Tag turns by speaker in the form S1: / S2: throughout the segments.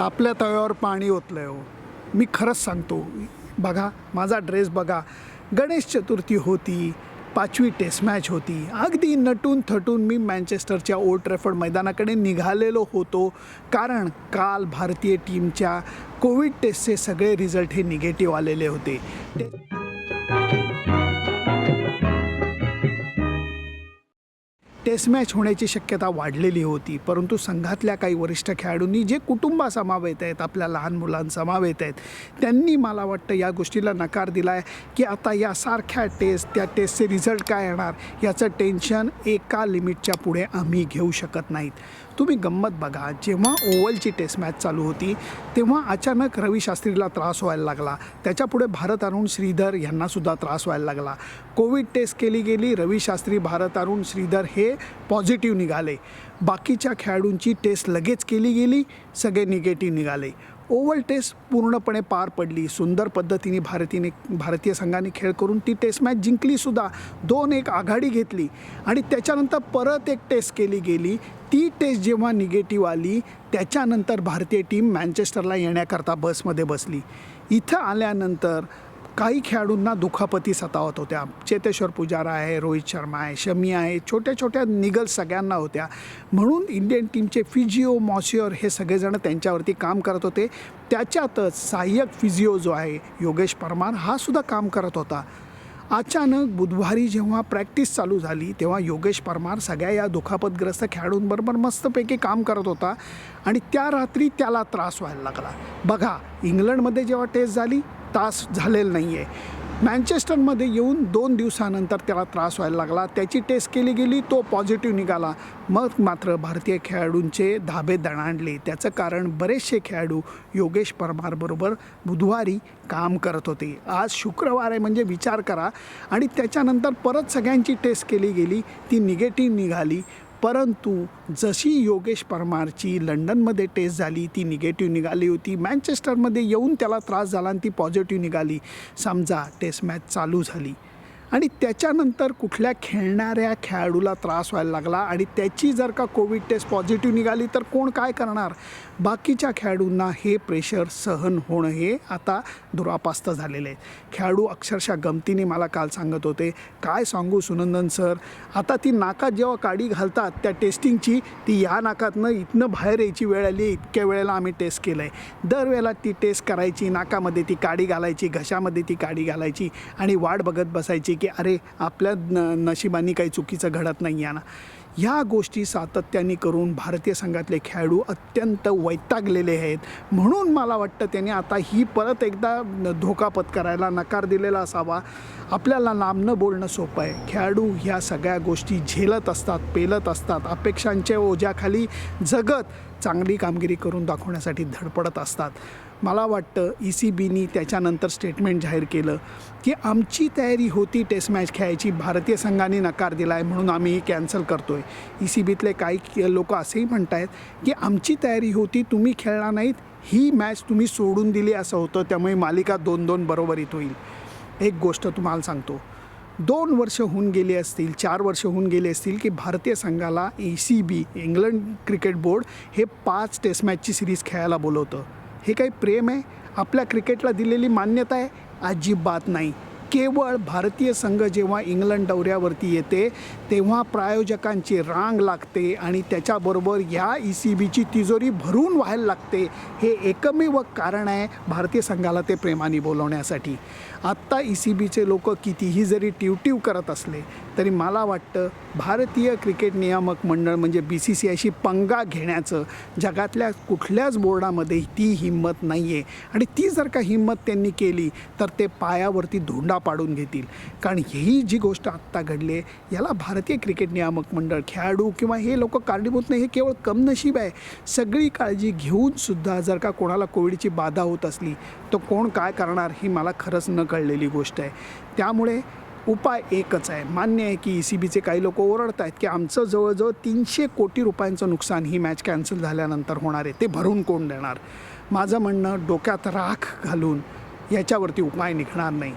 S1: तापल्या तव्यावर पाणी ओतलं हो. मी खरंच सांगतो बघा माझा ड्रेस बघा. गणेश चतुर्थी होती पाचवी टेस्ट मॅच होती. अगदी नटून थटून मी मँचेस्टरच्या ओल्ड ट्रॅफर्ड मैदानाकडे निघालेलो होतो. कारण काल भारतीय टीमच्या कोविड टेस्टचे सगळे रिझल्ट हे निगेटिव्ह आलेले होते. टेस्ट मॅच होण्याची शक्यता वाढलेली होती. परंतु संघातल्या काही वरिष्ठ खेळाडूंनी जे कुटुंबासमावेत आहेत आपल्या लहान मुलांसमावेत आहेत त्यांनी मला वाटतं या गोष्टीला नकार दिला आहे की आता या सारख्या टेस्ट त्या टेस्टचे रिझल्ट काय येणार याचं टेन्शन एका लिमिटच्या पुढे आम्ही घेऊ शकत नाहीत. तुम्ही गंमत बघा जेव्हा ओव्हलची टेस्ट मॅच चालू होती तेव्हा अचानक रवी शास्त्रीला त्रास व्हायला लागला. त्याच्यापुढे भारत अरुण श्रीधर यांनासुद्धा त्रास व्हायला लागला. कोविड टेस्ट केली गेली रवी शास्त्री भारत अरुण श्रीधर हे पॉझिटिव्ह निघाले. बाकीच्या खेळाडूंची टेस्ट लगेच केली गेली सगळे निगेटिव्ह निघाले. ओव्हल टेस्ट पूर्णपणे पार पडली. सुंदर पद्धतीने भारतीने भारतीय संघाने खेळ करून ती टेस्ट मॅच जिंकलीसुद्धा दोन एक आघाडी घेतली आणि त्याच्यानंतर परत एक टेस्ट केली गेली. ती टेस्ट जेव्हा निगेटिव्ह आली त्याच्यानंतर भारतीय टीम मँचेस्टरला येण्याकरता बसमध्ये बसली. इथं आल्यानंतर काही खेळाडूंना दुखापती सतावत होत्या. चेतेश्वर पुजारा आहे रोहित शर्मा आहे शमी आहे छोट्या छोट्या निगल सगळ्यांना होत्या. म्हणून इंडियन टीमचे फिजिओ मॉसिओर हे सगळेजण त्यांच्यावरती काम करत होते. त्याच्यातच सहाय्यक फिजिओ जो आहे योगेश परमार हा सुद्धा काम करत होता. अचानक बुधवारी जेव्हा प्रॅक्टिस चालू झाली तेव्हा योगेश परमार सगळ्या या दुखापतग्रस्त खेळाडूंबरोबर मस्तपैकी काम करत होता आणि त्या रात्री त्याला त्रास व्हायला लागला. बघा इंग्लंडमध्ये जेव्हा टेस्ट झाली तास झालेला नाही आहे मँचेस्टरमध्ये येऊन दोन दिवसानंतर त्याला त्रास व्हायला लागला. त्याची टेस्ट केली गेली तो पॉझिटिव्ह निघाला. मग मात्र भारतीय खेळाडूंचे धाबे दणाणले. त्याचं कारण बरेचसे खेळाडू योगेश परमारबरोबर बुधवारी काम करत होते. आज शुक्रवार आहे म्हणजे विचार करा. आणि त्याच्यानंतर परत सगळ्यांची टेस्ट केली गेली. ती निगेटिव्ह निघाली. परंतु जशी योगेश परमारची लंडनमध्ये टेस्ट झाली ती निगेटिव्ह निघाली होती. मँचेस्टरमध्ये येऊन त्याला त्रास झाला आणि ती पॉझिटिव्ह निघाली. समजा टेस्ट मॅच चालू झाली. आणि त्याच्यानंतर कुठल्या खेळणाऱ्या खेळाडूला त्रास व्हायला लागला आणि त्याची जर का कोविड टेस्ट पॉझिटिव्ह निघाली तर कोण काय करणार? बाकीच्या खेळाडूंना हे प्रेशर सहन होणं हे आता दुरापास्त झालेलं. आहे खेळाडू अक्षरशः गमतीने मला काल सांगत होते काय सांगू सुनंदन सर? आता ती नाकात जेव्हा काडी घालतात त्या टेस्टिंगची ती या नाकातनं इथनं बाहेर यायची वेळ आली इतक्या वेळेला आम्ही टेस्ट केलं आहे दरवेळेला ती टेस्ट करायची नाकामध्ये ती काडी घालायची घशामध्ये ती काडी घालायची आणि वाट बघत बसायची की अरे आपल्या न नशिबानी काही चुकीचं घडत नाही आहे ना. ह्या गोष्टी सातत्याने करून भारतीय संघातले खेळाडू अत्यंत वैतागलेले आहेत. म्हणून मला वाटतं त्याने आता ही परत एकदा धोका पत्करायला नकार दिलेला असावा. आपल्याला लांबणं न बोलणं सोपं आहे. खेळाडू ह्या सगळ्या गोष्टी झेलत असतात पेलत असतात अपेक्षांच्या ओझ्याखाली जगत चांगली कामगिरी करून दाखवण्यासाठी धडपडत असतात. मला वाटतं ई सी बीनी त्याच्यानंतर स्टेटमेंट जाहीर केलं की आमची तयारी होती टेस्ट मॅच खेळायची. भारतीय संघाने नकार दिला आहे म्हणून आम्ही ही कॅन्सल करतो आहे ई सी बीतले काही लोक असेही म्हणत आहेत की आमची तयारी होती तुम्ही खेळला नाहीत ही मॅच तुम्ही सोडून दिली असं होतं त्यामुळे मालिका दोन दोन बरोबरीत होईल. एक गोष्ट तुम्हाला सांगतो. दोन वर्ष होऊन गेली असतील चार वर्ष होऊन गेली असतील की भारतीय संघाला A C B England cricket board हे पाच टेस्ट मॅचची सिरीज खेळायला बोलवतं. हे काही प्रेम आहे. आपल्या क्रिकेटला दिलेली मान्यता आहे. अजिबात नाही. केवळ भारतीय संघ जेव्हा इंग्लंड दौऱ्यावरती येते तेव्हा प्रायोजकांची रांग लागते आणि त्याच्याबरोबर ह्या ई सी बीची तिजोरी भरून व्हायला लागते. हे एकमेव कारण आहे भारतीय संघाला ते प्रेमाने बोलवण्यासाठी. आत्ता ई सी बीचे लोक कितीही जरी ट्यूट्यू करत असले तरी मला वाटतं भारतीय क्रिकेट नियामक मंडळ म्हणजे बी सी सी आयशी पंगा घेण्याचं जगातल्या कुठल्याच बोर्डामध्ये ती हिंमत नाही आहे आणि ती जर का हिंमत त्यांनी केली तर ते पायावरती धोंडा पाडून घेतील. कारण ही जी गोष्ट आत्ता घडली आहे याला भारतीय क्रिकेट नियामक मंडळ खेळाडू किंवा हे लोक कारणीभूत नाही हे केवळ कमनशीब आहे. सगळी काळजी घेऊन सुद्धा जर का कोणाला कोविडची बाधा होत असली तर कोण काय करणार ही मला खरंच न कळलेली गोष्ट आहे. त्यामुळे उपाय एकच आहे. मान्य आहे की ई सी बीचे काही लोक ओरडत आहेत की आमचं जवळजवळ तीनशे कोटी रुपयांचं नुकसान ही मॅच कॅन्सल झाल्यानंतर होणार आहे. ते भरून कोण देणार? माझं म्हणणं डोक्यात राख घालून याच्यावरती उपाय निघणार नाही.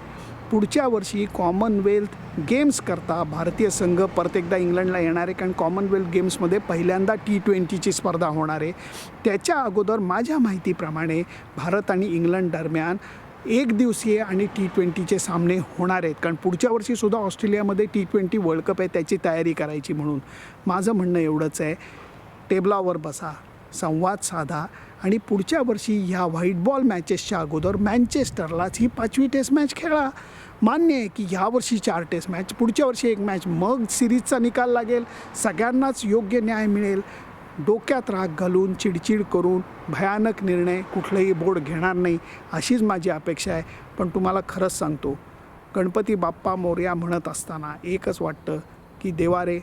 S1: पुढच्या वर्षी कॉमनवेल्थ गेम्स करता भारतीय संघ परत एकदा इंग्लंडला येणार आहे. कारण कॉमनवेल्थ गेम्समध्ये पहिल्यांदा टी ट्वेंटीची स्पर्धा होणार आहे. त्याच्या अगोदर माझ्या माहितीप्रमाणे भारत आणि इंग्लंड दरम्यान एक दिवसीय आणि टी ट्वेंटीचे सामने होणार आहेत. कारण पुढच्या वर्षीसुद्धा ऑस्ट्रेलियामध्ये टी ट्वेंटी वर्ल्ड कप आहे त्याची तयारी करायची म्हणून. माझं म्हणणं एवढंच आहे. टेबलावर बसा संवाद साधा आणि पुढच्या वर्षी ह्या व्हाईट बॉल मॅचेसच्या अगोदर मँचेस्टरलाच ही पाचवी टेस्ट मॅच खेळा. मान्य आहे की ह्या वर्षी चार टेस्ट मॅच पुढच्या वर्षी एक मॅच मग सिरीजचा निकाल लागेल. सगळ्यांनाच योग्य न्याय मिळेल. डोक्यात राग घालून चिडचिड करून भयानक निर्णय कुठलंही बोर्ड घेणार नाही अशीच माझी अपेक्षा आहे. पण तुम्हाला खरंच सांगतो गणपती बाप्पा मोर्या म्हणत असताना एकच वाटतं की देवारे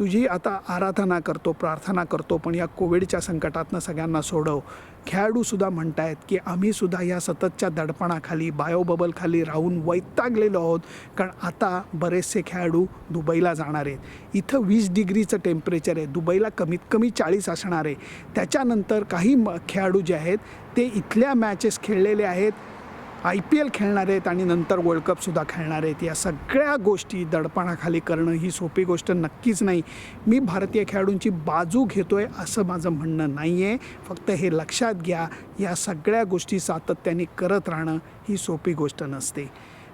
S1: तुझी आता आराधना करतो प्रार्थना करतो पण या कोविडच्या संकटातनं सगळ्यांना सोडव. खेळाडूसुद्धा म्हणतायत की आम्हीसुद्धा या सततच्या दडपणाखाली बायोबबलखाली राहून वैतागलेलो आहोत. कारण आता बरेचसे खेळाडू दुबईला जाणार आहेत. इथं वीस डिग्रीचं टेम्परेचर आहे. दुबईला कमीत कमी चाळीस असणार आहे. त्याच्यानंतर काही म खेळाडू जे आहेत ते इथल्या मॅचेस खेळलेले आहेत. आय पी एल खेळणार आहेत आणि नंतर वर्ल्ड कपसुद्धा खेळणार आहेत. या सगळ्या गोष्टी दडपणाखाली करणं ही सोपी गोष्ट नक्कीच नाही. मी भारतीय खेळाडूंची बाजू घेतो आहे असं माझं म्हणणं नाही आहे फक्त हे लक्षात घ्या या सगळ्या गोष्टी सातत्याने करत राहणं ही सोपी गोष्ट नसते.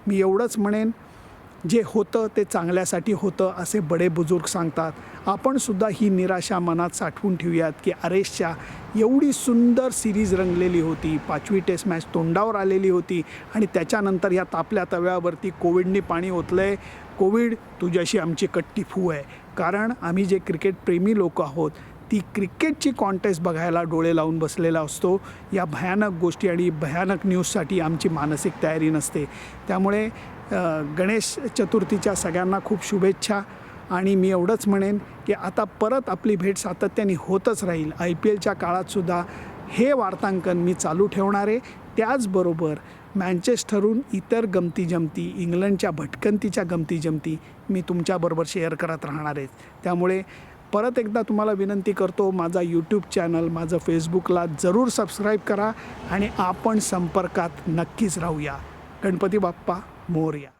S1: मी एवढंच म्हणेन जे होतं ते चांगल्यासाठी होतं असे बडे बुजुर्ग सांगतात. आपण सुद्धा ही निराशा मनात साठवून ठेवूयात की अरेशच्या एवढी सुंदर सिरीज रंगलेली होती. पाचवी टेस्ट मॅच तोंडावर आलेली होती आणि त्याच्यानंतर या तापल्या तव्यावरती कोविडने पाणी ओतलं आहे कोविड तुझ्याशी आमची कट्टी फू आहे. कारण आम्ही जे क्रिकेट प्रेमी लोक आहोत ती क्रिकेटची कॉन्टेस्ट बघायला डोळे लावून बसलेला असतो. या भयानक गोष्टी आणि भयानक न्यूजसाठी आमची मानसिक तयारी नसते. त्यामुळे गणेश चतुर्थीच्या सगळ्यांना खूप शुभेच्छा. आणि मी एवढंच म्हणेन की आता परत आपली भेट सातत्याने होतच राहील. आय पी एलच्या काळातसुद्धा हे वार्तांकन मी चालू ठेवणार आहे. त्याचबरोबर मँचेस्टरहून इतर गमती जमती इंग्लंडच्या भटकंतीच्या गमती जमती मी तुमच्याबरोबर शेअर करत राहणार आहे. त्यामुळे परत एकदा तुम्हाला विनंती करतो माझा यूट्यूब चॅनल माझं फेसबुकला जरूर सबस्क्राईब करा आणि आपण संपर्कात नक्कीच राहूया. गणपती बाप्पा. मोरया